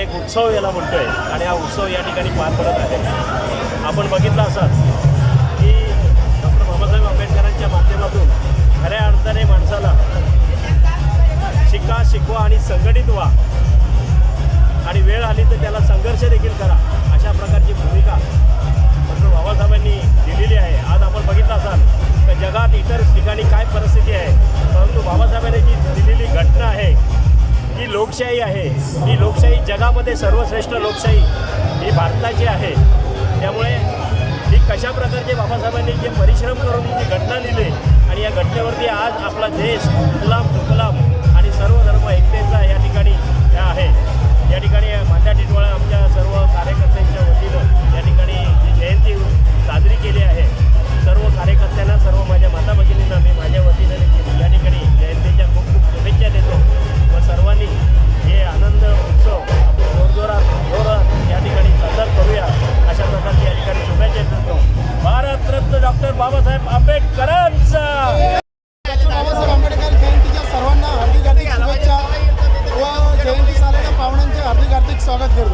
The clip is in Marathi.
एक उत्सव याला म्हणतोय. आणि हा उत्सव या ठिकाणी पार पडत आहे. आपण बघितलं असाल की डॉक्टर बाबासाहेब आंबेडकरांच्या माध्यमातून खऱ्या अर्थाने माणसाला शिका शिकवा आणि संघटित व्हा. आणि वेळ आली तर त्याला संघर्ष देखील करा. अशा प्रकारची भूमिका डॉक्टर बाबासाहेबांनी दिली. ही लोकशाही आहे. ही लोकशाही जगामध्ये सर्वश्रेष्ठ लोकशाही ही भारताची आहे. त्यामुळे ही कशा प्रकारचे बाबासाहेबांनी जे परिश्रम करून जी घटना लिहिली आणि या घटनेवरती आज आपला देश गुलाम बाबासाहेब आंबेडकरांचा. जयंतीच्या सर्वांना हार्दिक हार्दिक शुभेच्छा. व जयंती सालेल्या पाहुण्यांचे हार्दिक हार्दिक स्वागत करतो.